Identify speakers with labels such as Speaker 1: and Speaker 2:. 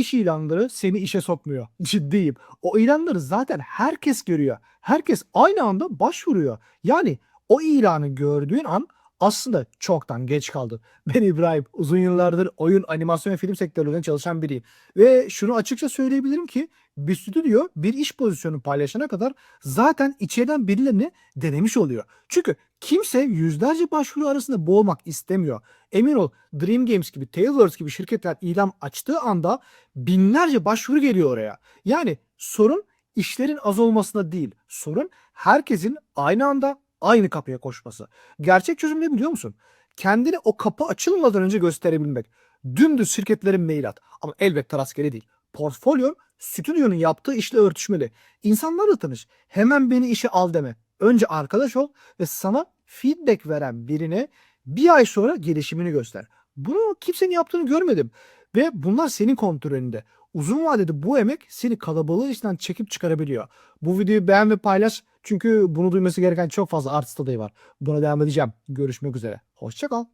Speaker 1: iş ilanları seni işe sokmuyor. Ciddiyim. O ilanları zaten herkes görüyor. Herkes aynı anda başvuruyor. Yani o ilanı gördüğün an aslında çoktan geç kaldın. Ben İbrahim. Uzun yıllardır oyun, animasyon ve film sektörlerinde çalışan biriyim. Ve şunu açıkça söyleyebilirim ki bir stüdyo bir iş pozisyonu paylaşana kadar zaten içeriden birilerini denemiş oluyor. Çünkü kimse yüzlerce başvuru arasında boğulmak istemiyor. Emin ol Dream Games gibi, Tailwords gibi şirketler ilan açtığı anda binlerce başvuru geliyor oraya. Yani sorun işlerin az olmasında değil. Sorun herkesin aynı anda aynı kapıya koşması. Gerçek çözüm ne biliyor musun? Kendini o kapı açılmadan önce gösterebilmek. Dümdüz şirketlerin mail at. Ama elbette rastgele değil. Portfolyon stüdyonun yaptığı işle örtüşmeli. İnsanlarla tanış. Hemen beni işe al deme. Önce arkadaş ol ve sana feedback veren birine bir ay sonra gelişimini göster. Bunu kimsenin yaptığını görmedim. Ve bunlar senin kontrolünde. Uzun vadede bu emek seni kalabalığın içinden çekip çıkarabiliyor. Bu videoyu beğen ve paylaş. Çünkü bunu duyması gereken çok fazla artist adayı var. Buna devam edeceğim. Görüşmek üzere. Hoşçakal.